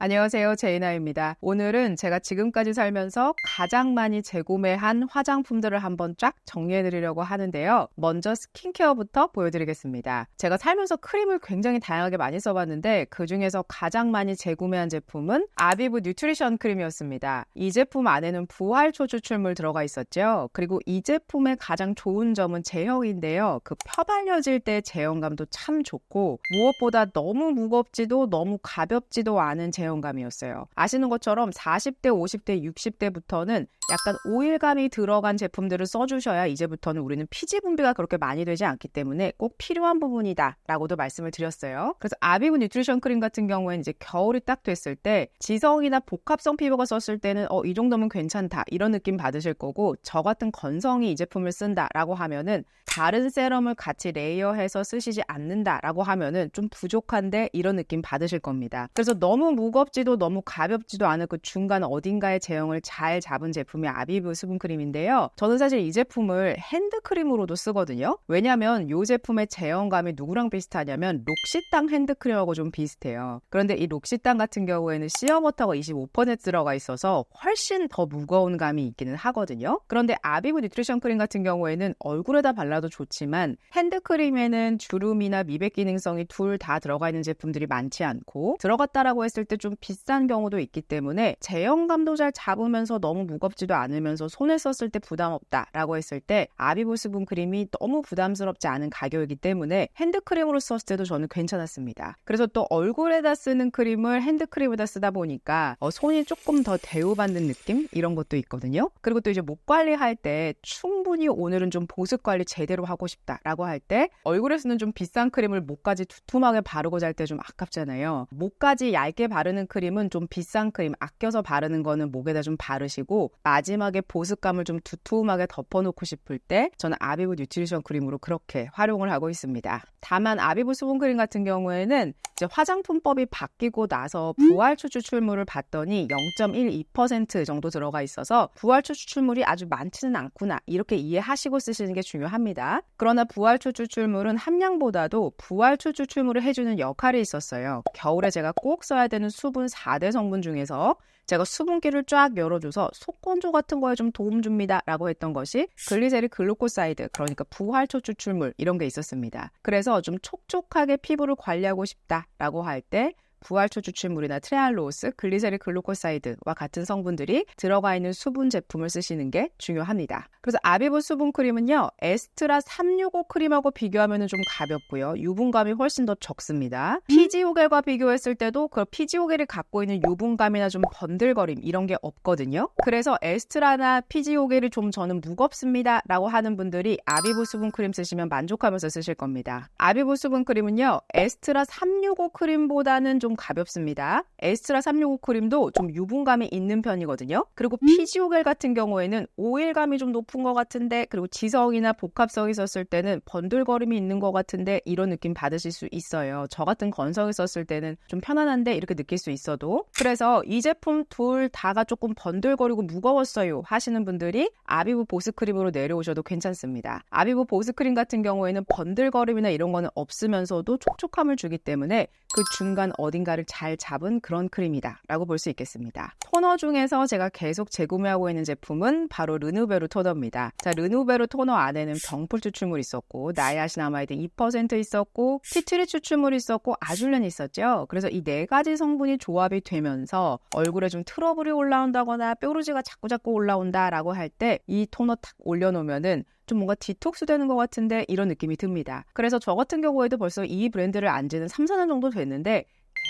안녕하세요. 제이나입니다. 오늘은 제가 지금까지 살면서 가장 많이 재구매한 화장품들을 한번 쫙 정리해 드리려고 하는데요. 먼저 스킨케어부터 보여드리겠습니다. 제가 살면서 크림을 굉장히 다양하게 많이 써봤는데 그 중에서 가장 많이 재구매한 제품은 아비브 뉴트리션 크림이었습니다. 이 제품 안에는 부활초 추출물 들어가 있었죠. 그리고 이 제품의 가장 좋은 점은 제형인데요. 그 펴발려질 때 제형감도 참 좋고 무엇보다 너무 무겁지도 너무 가볍지도 않은 제형 제형감이었어요. 아시는 것처럼 40대, 50대, 60대부터는 약간 오일감이 들어간 제품들을 써주셔야 이제부터는 우리는 피지 분비가 그렇게 많이 되지 않기 때문에 꼭 필요한 부분이다 라고도 말씀을 드렸어요. 그래서 아비브 뉴트리션 크림 같은 경우에는 이제 겨울이 딱 됐을 때 지성이나 복합성 피부가 썼을 때는 어, 이 정도면 괜찮다 이런 느낌 받으실 거고 저 같은 건성이 이 제품을 쓴다라고 하면은 다른 세럼을 같이 레이어해서 쓰시지 않는다라고 하면은 좀 부족한데 이런 느낌 받으실 겁니다. 그래서 너무 무 겁지도 너무 가볍지도 않은 그 중간 어딘가의 제형을 잘 잡은 제품이 아비브 수분크림인데요. 저는 사실 이 제품을 핸드크림으로도 쓰거든요. 왜냐하면 이 제품의 제형감이 누구랑 비슷하냐면 록시땅 핸드크림하고 좀 비슷해요. 그런데 이 록시땅 같은 경우에는 시어버터가 25% 들어가 있어서 훨씬 더 무거운 감이 있기는 하거든요. 그런데 아비브 뉴트리션 크림 같은 경우에는 얼굴에다 발라 발라도 좋지만 핸드크림에는 주름이나 미백 기능성이 둘 다 들어가 있는 제품들이 많지 않고 들어갔다라고 했을 때 좀 비싼 경우도 있기 때문에 제형감도 잘 잡으면서 너무 무겁지도 않으면서 손에 썼을 때 부담 없다라고 했을 때 아비브 수분 크림이 너무 부담스럽지 않은 가격이기 때문에 핸드크림으로 썼을 때도 저는 괜찮았습니다. 그래서 또 얼굴에다 쓰는 크림을 핸드크림에다 쓰다 보니까 어, 손이 조금 더 대우받는 느낌 이런 것도 있거든요. 그리고 또 이제 목 관리할 때 충분히 오늘은 좀 보습 관리 제대로 하고 싶다라고 할 때 얼굴에 쓰는 좀 비싼 크림을 목까지 두툼하게 바르고 잘 때 좀 아깝잖아요. 목까지 얇게 바르는 크림은 좀 비싼 크림 아껴서 바르는 거는 목에다 좀 바르시고 마지막에 보습감을 좀 두툼하게 덮어놓고 싶을 때 저는 아비브 뉴트리션 크림으로 그렇게 활용을 하고 있습니다. 다만 아비브 수분 크림 같은 경우에는 이제 화장품법이 바뀌고 나서 부활초 추출물을 봤더니 0.12% 정도 들어가 있어서 부활초 추출물이 아주 많지는 않구나 이렇게 이해하시고 쓰시는 게 중요합니다. 합니다. 그러나 부활초 추출물은 함량보다도 부활초 추출물을 해주는 역할이 있었어요. 겨울에 제가 꼭 써야 되는 수분 4대 성분 중에서 제가 수분기를 쫙 열어줘서 속건조 같은 거에 좀 도움 줍니다 라고 했던 것이 글리세리 글루코사이드 그러니까 부활초 추출물 이런 게 있었습니다. 그래서 좀 촉촉하게 피부를 관리하고 싶다 라고 할 때 부활초 추출물이나 트레알로스, 글리세릴 글루코사이드와 같은 성분들이 들어가 있는 수분 제품을 쓰시는 게 중요합니다. 그래서 아비브 수분 크림은요, 에스트라 365 크림하고 비교하면 좀 가볍고요, 유분감이 훨씬 더 적습니다. 피지오겔과 비교했을 때도 그 피지오겔이 갖고 있는 유분감이나 좀 번들거림 이런 게 없거든요. 그래서 에스트라나 피지오겔이 좀 저는 무겁습니다 라고 하는 분들이 아비브 수분 크림 쓰시면 만족하면서 쓰실 겁니다. 아비브 수분 크림은요, 에스트라 365 크림보다는 좀좀 가볍습니다. 에스트라 365 크림도 좀 유분감이 있는 편이거든요. 그리고 음? 피지오겔 같은 경우에는 오일감이 좀 높은 것 같은데 그리고 지성이나 복합성이 썼을 때는 번들거림이 있는 것 같은데 이런 느낌 받으실 수 있어요. 저 같은 건성이 썼을 때는 좀 편안한데 이렇게 느낄 수 있어도 그래서 이 제품 둘 다가 조금 번들거리고 무거웠어요 하시는 분들이 아비브 보습크림으로 내려오셔도 괜찮습니다. 아비브 보습크림 같은 경우에는 번들거림이나 이런 거는 없으면서도 촉촉함을 주기 때문에 그 중간 어디 어딘가를 잘 잡은 그런 크림이다 라고 볼 수 있겠습니다. 토너 중에서 제가 계속 재구매하고 있는 제품은 바로 르누베르 토너입니다. 자, 르누베르 토너 안에는 병풀 추출물 있었고 나이아시나마이드 2% 있었고 티트리 추출물이 있었고 아줄렌이 있었죠. 그래서 이 네 가지 성분이 조합이 되면서 얼굴에 좀 트러블이 올라온다거나 뾰루지가 자꾸자꾸 올라온다라고 할 때 이 토너 탁 올려놓으면은 좀 뭔가 디톡스 되는 것 같은데 이런 느낌이 듭니다. 그래서 저 같은 경우에도 벌써 이 브랜드를 안 지는 3, 4년 정도 됐는데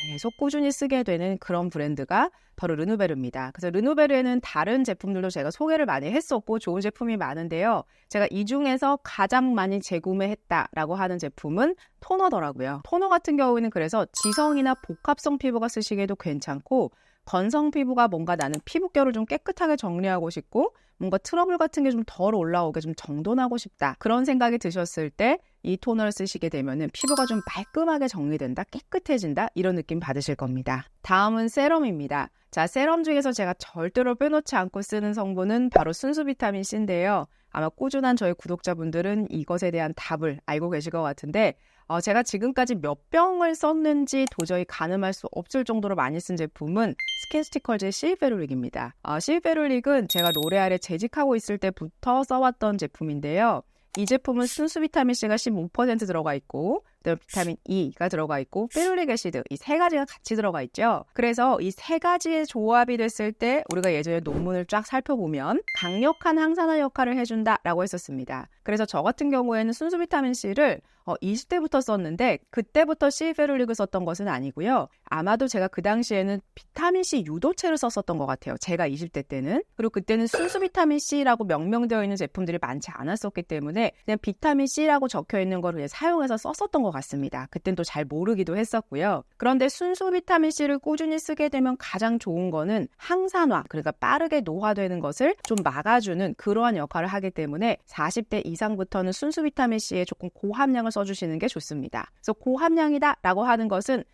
계속 꾸준히 쓰게 되는 그런 브랜드가 바로 르누베르입니다. 그래서 르누베르에는 다른 제품들도 제가 소개를 많이 했었고 좋은 제품이 많은데요. 제가 이 중에서 가장 많이 재구매했다라고 하는 제품은 토너더라고요. 토너 같은 경우에는 그래서 지성이나 복합성 피부가 쓰시기에도 괜찮고 건성 피부가 뭔가 나는 피부결을 좀 깨끗하게 정리하고 싶고 뭔가 트러블 같은 게 좀 덜 올라오게 좀 정돈하고 싶다. 그런 생각이 드셨을 때 이 토너를 쓰시게 되면은 피부가 좀 말끔하게 정리된다, 깨끗해진다 이런 느낌 받으실 겁니다. 다음은 세럼입니다. 자, 세럼 중에서 제가 절대로 빼놓지 않고 쓰는 성분은 바로 순수 비타민 C인데요. 아마 꾸준한 저희 구독자분들은 이것에 대한 답을 알고 계실 것 같은데 어, 제가 지금까지 몇 병을 썼는지 도저히 가늠할 수 없을 정도로 많이 쓴 제품은 스킨스티컬즈의 시페룰릭입니다. 어, 시페룰릭은 제가 로레알에 재직하고 있을 때부터 써왔던 제품인데요. 이 제품은 순수 비타민 C가 15% 들어가 있고 비타민 E가 들어가 있고 페룰릭 애시드 이 세 가지가 같이 들어가 있죠. 그래서 이 세 가지의 조합이 됐을 때 우리가 예전에 논문을 쫙 살펴보면 강력한 항산화 역할을 해준다라고 했었습니다. 그래서 저 같은 경우에는 순수 비타민 C를 어, 20대부터 썼는데 그때부터 C페룰릭을 썼던 것은 아니고요. 아마도 제가 그 당시에는 비타민 C 유도체를 썼었던 것 같아요. 제가 20대 때는. 그리고 그때는 순수 비타민 C라고 명명되어 있는 제품들이 많지 않았었기 때문에 그냥 비타민 C라고 적혀 있는 거를 사용해서 썼었던 것 같습니다. 그땐 또 잘 모르기도 했었고요. 그런데 순수 비타민 C를 꾸준히 쓰게 되면 가장 좋은 거는 항산화, 그러니까 빠르게 노화되는 것을 좀 막아주는 그러한 역할을 하기 때문에 40대 이상부터는 순수 비타민 C에 조금 고함량을 써주시는 게 좋습니다. 그래서 고함량이다라고 하는 것은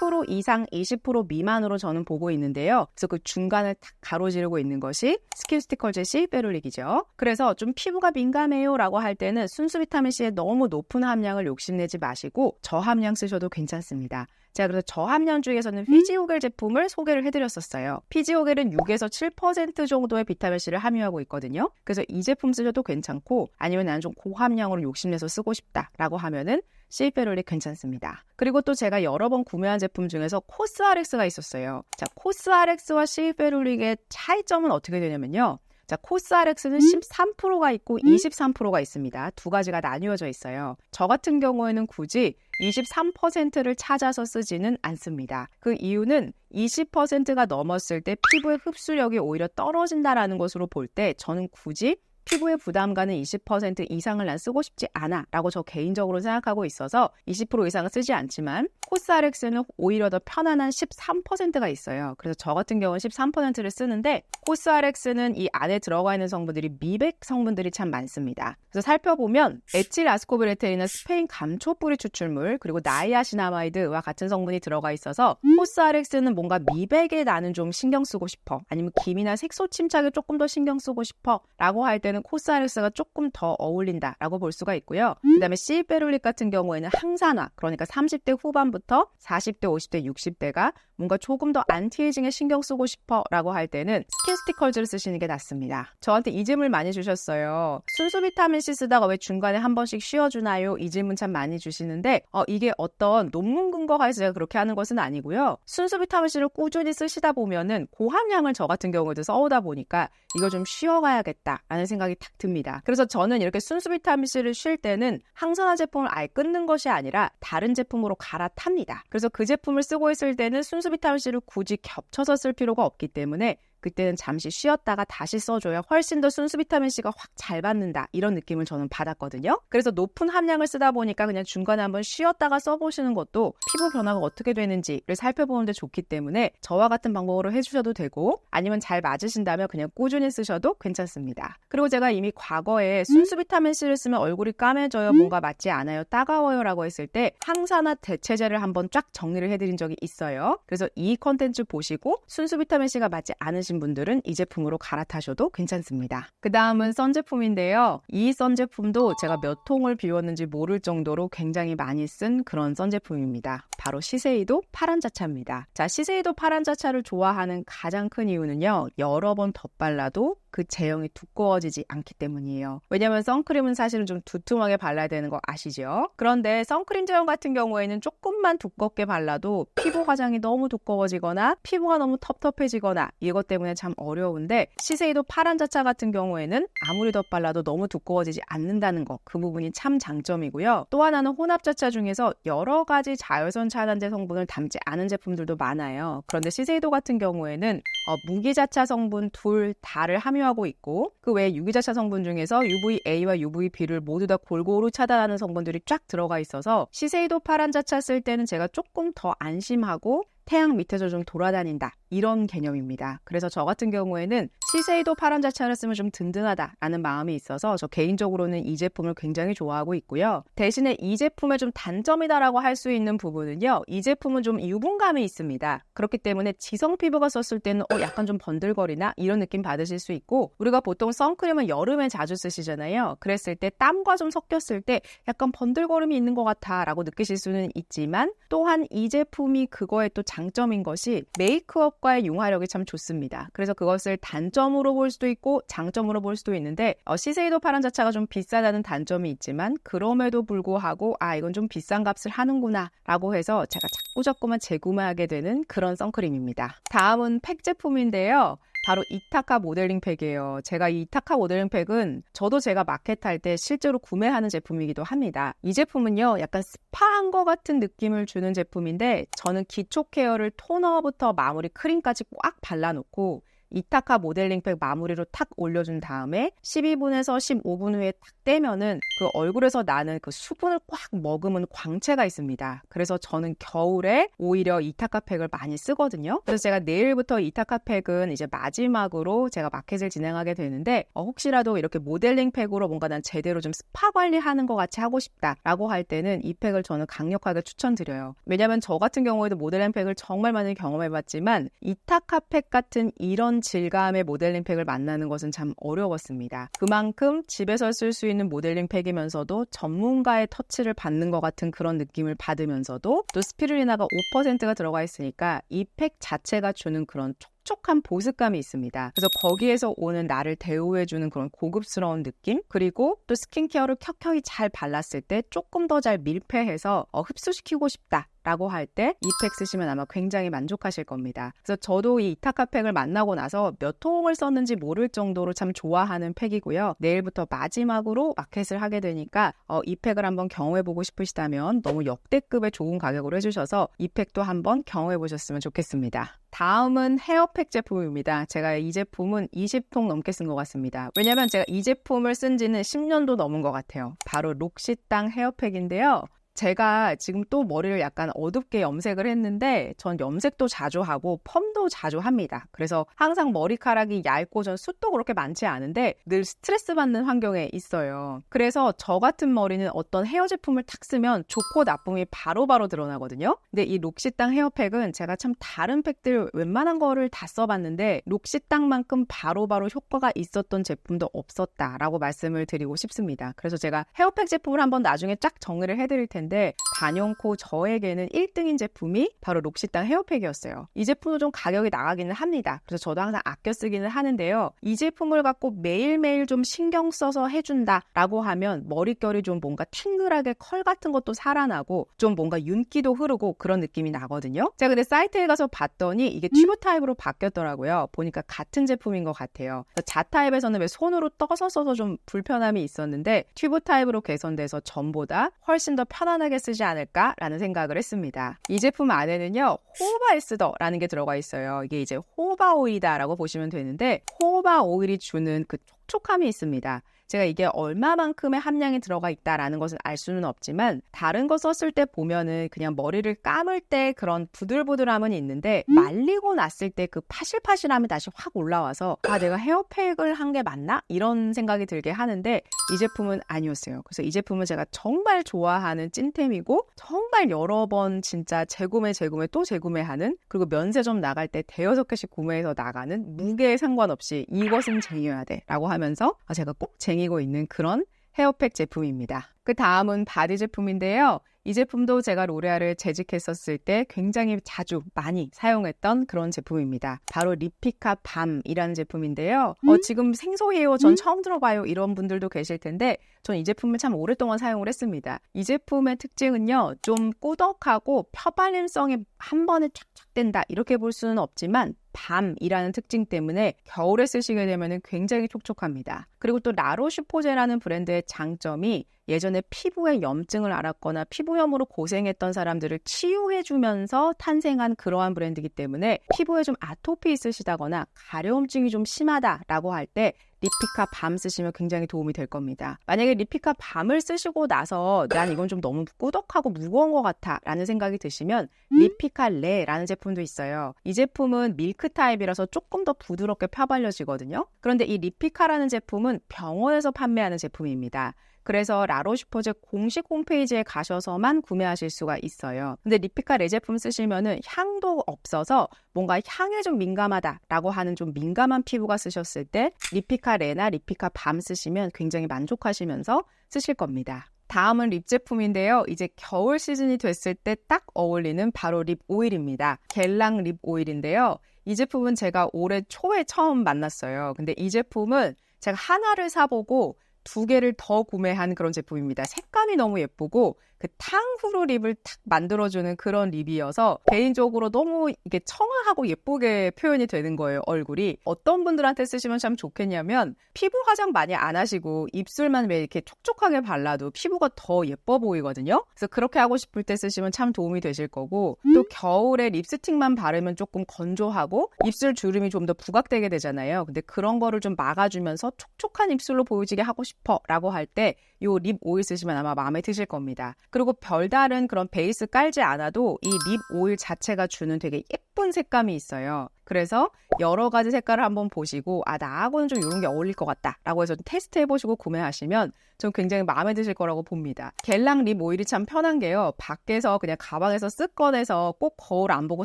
10% 이상 20% 미만으로 저는 보고 있는데요. 그래서 그 중간을 탁 가로지르고 있는 것이 스킨 스티컬제 C 페룰릭이죠. 그래서 좀 피부가 민감해요라고 할 때는 순수 비타민 C에 너무 높은 함량을 욕심내지 마시고 저함량 쓰셔도 괜찮습니다. 제가 그래서 저함량 중에서는 피지오겔 제품을 소개를 해드렸었어요. 피지오겔은 6에서 7% 정도의 비타민 C를 함유하고 있거든요. 그래서 이 제품 쓰셔도 괜찮고 아니면 나는 좀 고함량으로 욕심내서 쓰고 싶다라고 하면은 시페롤이 괜찮습니다. 그리고 또 제가 여러 번 구매한 제품 중에서 코스아렉스가 있었어요. 자, 코스아렉스와 시페롤릭의 차이점은 어떻게 되냐면요. 자, 코스아렉스는 13%가 있고 23%가 있습니다. 두 가지가 나뉘어져 있어요. 저 같은 경우에는 굳이 23%를 찾아서 쓰지는 않습니다. 그 이유는 20%가 넘었을 때 피부의 흡수력이 오히려 떨어진다라는 것으로 볼 때 저는 굳이 피부의 부담가는 20% 이상을 난 쓰고 싶지 않아 라고 저 개인적으로 생각하고 있어서 20% 이상은 쓰지 않지만 코스알엑스는 오히려 더 편안한 13%가 있어요. 그래서 저 같은 경우는 13%를 쓰는데 코스알엑스는 이 안에 들어가 있는 성분들이 미백 성분들이 참 많습니다. 그래서 살펴보면 에틸 아스코빌레테이나 스페인 감초 뿌리 추출물 그리고 나이아시나마이드와 같은 성분이 들어가 있어서 코스알엑스는 뭔가 미백에 나는 좀 신경 쓰고 싶어 아니면 김이나 색소 침착에 조금 더 신경 쓰고 싶어 라고 할 때는 코스알엑스가 조금 더 어울린다라고 볼 수가 있고요. 그 다음에 시베룰릭 같은 경우에는 항산화 그러니까 30대 후반부터 40대, 50대, 60대가 뭔가 조금 더 안티에이징에 신경 쓰고 싶어 라고 할 때는 스킨 스티컬즈를 쓰시는 게 낫습니다. 저한테 이 질문 많이 주셨어요. 순수 비타민 C 쓰다가 왜 중간에 한 번씩 쉬어주나요? 이 질문 참 많이 주시는데 어, 이게 어떤 논문 근거가 해서 제가 그렇게 하는 것은 아니고요. 순수 비타민 C를 꾸준히 쓰시다 보면은 고함량을 저 같은 경우에도 써오다 보니까 이거 좀 쉬어가야겠다 라는 생각이 탁 듭니다. 그래서 저는 이렇게 순수 비타민 C를 쉴 때는 항산화 제품을 아예 끊는 것이 아니라 다른 제품으로 갈아탑니다. 그래서 그 제품을 쓰고 있을 때는 순수 비타민 C를 굳이 겹쳐서 쓸 필요가 없기 때문에 그때는 잠시 쉬었다가 다시 써줘야 훨씬 더 순수 비타민 C가 확 잘 받는다 이런 느낌을 저는 받았거든요. 그래서 높은 함량을 쓰다 보니까 그냥 중간에 한번 쉬었다가 써보시는 것도 피부 변화가 어떻게 되는지를 살펴보는데 좋기 때문에 저와 같은 방법으로 해주셔도 되고 아니면 잘 맞으신다면 그냥 꾸준히 쓰셔도 괜찮습니다. 그리고 제가 이미 과거에 순수 비타민 C를 쓰면 얼굴이 까매져요, 뭔가 맞지 않아요, 따가워요라고 했을 때 항산화 대체제를 한번 쫙 정리를 해드린 적이 있어요. 그래서 이 컨텐츠 보시고 순수 비타민 C가 맞지 않으신 있으신 분들은 이 제품으로 갈아타셔도 괜찮습니다. 그 다음은 선 제품인데요. 이 선 제품도 제가 몇 통을 비웠는지 모를 정도로 굉장히 많이 쓴 그런 선 제품입니다. 바로 시세이도 파란 자차입니다. 자, 시세이도 파란 자차를 좋아하는 가장 큰 이유는요. 여러 번 덧발라도 그 제형이 두꺼워지지 않기 때문이에요. 왜냐면 선크림은 사실은 좀 두툼하게 발라야 되는 거 아시죠? 그런데 선크림 제형 같은 경우에는 조금만 두껍게 발라도 피부 화장이 너무 두꺼워지거나 피부가 너무 텁텁해지거나 이것 때문에 참 어려운데 시세이도 파란 자차 같은 경우에는 아무리 덧발라도 너무 두꺼워지지 않는다는 거 그 부분이 참 장점이고요. 또 하나는 혼합 자차 중에서 여러 가지 자외선 차단제 성분을 담지 않은 제품들도 많아요. 그런데 시세이도 같은 경우에는 어, 무기자차 성분 둘 다를 함유 함유하고 있고 그 외에 유기자차 성분 중에서 UVA와 UVB를 모두 다 골고루 차단하는 성분들이 쫙 들어가 있어서 시세이도 파란 자차 쓸 때는 제가 조금 더 안심하고 태양 밑에서 좀 돌아다닌다. 이런 개념입니다. 그래서 저 같은 경우에는 시세이도 파란 자체를 쓰면 좀 든든하다라는 마음이 있어서 저 개인적으로는 이 제품을 굉장히 좋아하고 있고요. 대신에 이 제품의 좀 단점이다라고 할 수 있는 부분은요. 이 제품은 좀 유분감이 있습니다. 그렇기 때문에 지성 피부가 썼을 때는 어 약간 좀 번들거리나 이런 느낌 받으실 수 있고 우리가 보통 선크림은 여름에 자주 쓰시잖아요. 그랬을 때 땀과 좀 섞였을 때 약간 번들거림이 있는 것 같아라고 느끼실 수는 있지만 또한 이 제품이 그거의 또 장점인 것이 메이크업 과의 융화력이 참 좋습니다. 그래서 그것을 단점으로 볼 수도 있고 장점으로 볼 수도 있는데 어, 시세이도 파란 자체가 좀 비싸다는 단점이 있지만 그럼에도 불구하고 아 이건 좀 비싼 값을 하는구나 라고 해서 제가 자꾸 자꾸만 재구매하게 되는 그런 선크림입니다. 다음은 팩 제품인데요. 바로 이타카 모델링 팩이에요. 제가 이 이타카 모델링 팩은 저도 제가 마켓 할 때 실제로 구매하는 제품이기도 합니다. 이 제품은요, 약간 스파한 것 같은 느낌을 주는 제품인데 저는 기초 케어를 토너부터 마무리 크림까지 꽉 발라놓고 이타카 모델링팩 마무리로 탁 올려준 다음에 12분에서 15분 후에 탁 떼면은 그 얼굴에서 나는 그 수분을 꽉 머금은 광채가 있습니다. 그래서 저는 겨울에 오히려 이타카팩을 많이 쓰거든요. 그래서 제가 내일부터 이타카팩은 이제 마지막으로 제가 마켓을 진행하게 되는데 어, 혹시라도 이렇게 모델링팩으로 뭔가 난 제대로 좀 스파 관리하는 것 같이 하고 싶다라고 할 때는 이 팩을 저는 강력하게 추천드려요. 왜냐면 저 같은 경우에도 모델링팩을 정말 많이 경험해봤지만 이타카팩 같은 이런 질감의 모델링 팩을 만나는 것은 참 어려웠습니다. 그만큼 집에서 쓸 수 있는 모델링 팩이면서도 전문가의 터치를 받는 것 같은 그런 느낌을 받으면서도 또 스피루리나가 5%가 들어가 있으니까 이 팩 자체가 주는 그런 촉촉한 보습감이 있습니다. 그래서 거기에서 오는 나를 대우해주는 그런 고급스러운 느낌 그리고 또 스킨케어를 켜켜이 잘 발랐을 때 조금 더 잘 밀폐해서 어, 흡수시키고 싶다. 라고 할 때 이 팩 쓰시면 아마 굉장히 만족하실 겁니다. 그래서 저도 이 이타카 팩을 만나고 나서 몇 통을 썼는지 모를 정도로 참 좋아하는 팩이고요. 내일부터 마지막으로 마켓을 하게 되니까 어, 이 팩을 한번 경험해보고 싶으시다면 너무 역대급의 좋은 가격으로 해주셔서 이 팩도 한번 경험해보셨으면 좋겠습니다. 다음은 헤어팩 제품입니다. 제가 이 제품은 20통 넘게 쓴 것 같습니다. 왜냐면 제가 이 제품을 쓴 지는 10년도 넘은 것 같아요. 바로 록시땅 헤어팩인데요. 제가 지금 또 머리를 약간 어둡게 염색을 했는데 전 염색도 자주 하고 펌도 자주 합니다. 그래서 항상 머리카락이 얇고 전 숱도 그렇게 많지 않은데 늘 스트레스 받는 환경에 있어요. 그래서 저 같은 머리는 어떤 헤어 제품을 탁 쓰면 좋고 나쁨이 바로바로 바로 드러나거든요. 근데 이 록시땅 헤어팩은 제가 참 다른 팩들 웬만한 거를 다 써봤는데 록시땅만큼 바로바로 바로 효과가 있었던 제품도 없었다라고 말씀을 드리고 싶습니다. 그래서 제가 헤어팩 제품을 한번 나중에 쫙 정리를 해드릴 텐데 제품인데 단연코 저에게는 1등인 제품이 바로 록시땅 헤어팩이었어요. 이 제품도 좀 가격이 나가기는 합니다. 그래서 저도 항상 아껴 쓰기는 하는데요. 이 제품을 갖고 매일매일 좀 신경 써서 해준다라고 하면 머릿결이 좀 뭔가 탱글하게 컬 같은 것도 살아나고 좀 뭔가 윤기도 흐르고 그런 느낌이 나거든요. 제가 근데 사이트에 가서 봤더니 이게 튜브 타입으로 바뀌었더라고요. 보니까 같은 제품인 것 같아요. 자 타입에서는 왜 손으로 떠서 써서 좀 불편함이 있었는데 튜브 타입으로 개선돼서 전보다 훨씬 더 편한 편안하게 쓰지 않을까라는 생각을 했습니다. 이 제품 안에는요, 호바 에스더라는 게 들어가 있어요. 이게 이제 호바 오일이다라고 보시면 되는데, 호바 오일이 주는 그 촉촉함이 있습니다. 제가 이게 얼마만큼의 함량이 들어가 있다라는 것은 알 수는 없지만 다른 거 썼을 때 보면은 그냥 머리를 감을 때 그런 부들부들함은 있는데 말리고 났을 때 그 파실파실함이 다시 확 올라와서 아 내가 헤어팩을 한 게 맞나 이런 생각이 들게 하는데 이 제품은 아니었어요. 그래서 이 제품은 제가 정말 좋아하는 찐템이고 정말 여러 번 진짜 재구매 재구매 또 재구매하는 그리고 면세점 나갈 때 대여섯 개씩 구매해서 나가는 무게에 상관없이 이것은 쟁여야 돼라고 하면 서 아, 제가 꼭 쟁. 쟁이고 있는 그런 헤어팩 제품입니다. 그 다음은 바디 제품인데요. 이 제품도 제가 로레알을 재직했었을 때 굉장히 자주 많이 사용했던 그런 제품입니다. 바로 리피카 밤이라는 제품인데요. 어, 음? 지금 생소해요. 전 음? 처음 들어봐요. 이런 분들도 계실 텐데 전 이 제품을 참 오랫동안 사용을 했습니다. 이 제품의 특징은요. 좀 꾸덕하고 펴발림성이 한 번에 쫙쫙 된다. 이렇게 볼 수는 없지만 밤이라는 특징 때문에 겨울에 쓰시게 되면 굉장히 촉촉합니다. 그리고 또 라로슈포제라는 브랜드의 장점이 예전에 피부에 염증을 앓았거나 피부염으로 고생했던 사람들을 치유해주면서 탄생한 그러한 브랜드이기 때문에 피부에 좀 아토피 있으시다거나 가려움증이 좀 심하다라고 할때 리피카 밤 쓰시면 굉장히 도움이 될 겁니다. 만약에 리피카 밤을 쓰시고 나서 난 이건 좀 너무 꾸덕하고 무거운 것 같아 라는 생각이 드시면 리피카 레라는 제품도 있어요. 이 제품은 밀크 타입이라서 조금 더 부드럽게 펴발려지거든요. 그런데 이 리피카라는 제품은 병원에서 판매하는 제품입니다. 그래서 라로슈퍼제 공식 홈페이지에 가셔서만 구매하실 수가 있어요. 근데 리피카 레 제품 쓰시면은 향도 없어서 뭔가 향에 좀 민감하다라고 하는 좀 민감한 피부가 쓰셨을 때 리피카 레나 리피카 밤 쓰시면 굉장히 만족하시면서 쓰실 겁니다. 다음은 립 제품인데요. 이제 겨울 시즌이 됐을 때 딱 어울리는 바로 립 오일입니다. 겔랑 립 오일인데요. 이 제품은 제가 올해 초에 처음 만났어요. 근데 이 제품은 제가 하나를 사보고 두 개를 더 구매한 그런 제품입니다. 색감이 너무 예쁘고 그 탕후루 립을 탁 만들어주는 그런 립이어서 개인적으로 너무 이게 청아하고 예쁘게 표현이 되는 거예요, 얼굴이. 어떤 분들한테 쓰시면 참 좋겠냐면 피부 화장 많이 안 하시고 입술만 왜 이렇게 촉촉하게 발라도 피부가 더 예뻐 보이거든요. 그래서 그렇게 하고 싶을 때 쓰시면 참 도움이 되실 거고 또 겨울에 립스틱만 바르면 조금 건조하고 입술 주름이 좀 더 부각되게 되잖아요. 근데 그런 거를 좀 막아주면서 촉촉한 입술로 보여지게 하고 싶어 라고 할 때 이 립 오일 쓰시면 아마 마음에 드실 겁니다. 그리고 별다른 그런 베이스 깔지 않아도 이 립 오일 자체가 주는 되게 예쁜 색감이 있어요. 그래서 여러 가지 색깔을 한번 보시고 아 나하고는 좀 이런 게 어울릴 것 같다라고 해서 테스트 해보시고 구매하시면 좀 굉장히 마음에 드실 거라고 봅니다. 겔랑 립 오일이 참 편한 게요. 밖에서 그냥 가방에서 쓱 꺼내서 꼭 거울 안 보고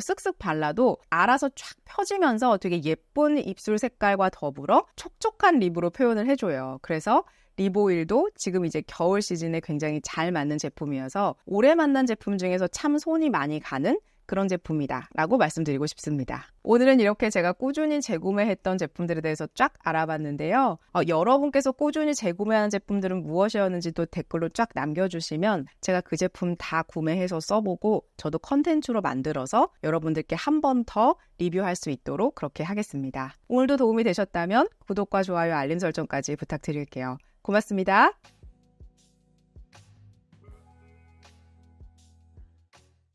쓱쓱 발라도 알아서 쫙 펴지면서 되게 예쁜 입술 색깔과 더불어 촉촉한 립으로 표현을 해줘요. 그래서 리보일도 지금 이제 겨울 시즌에 굉장히 잘 맞는 제품이어서 올해 만난 제품 중에서 참 손이 많이 가는 그런 제품이다 라고 말씀드리고 싶습니다. 오늘은 이렇게 제가 꾸준히 재구매했던 제품들에 대해서 쫙 알아봤는데요. 어, 여러분께서 꾸준히 재구매하는 제품들은 무엇이었는지 도 댓글로 쫙 남겨주시면 제가 그 제품 다 구매해서 써보고 저도 컨텐츠로 만들어서 여러분들께 한 번 더 리뷰할 수 있도록 그렇게 하겠습니다. 오늘도 도움이 되셨다면 구독과 좋아요, 알림 설정까지 부탁드릴게요. 고맙습니다.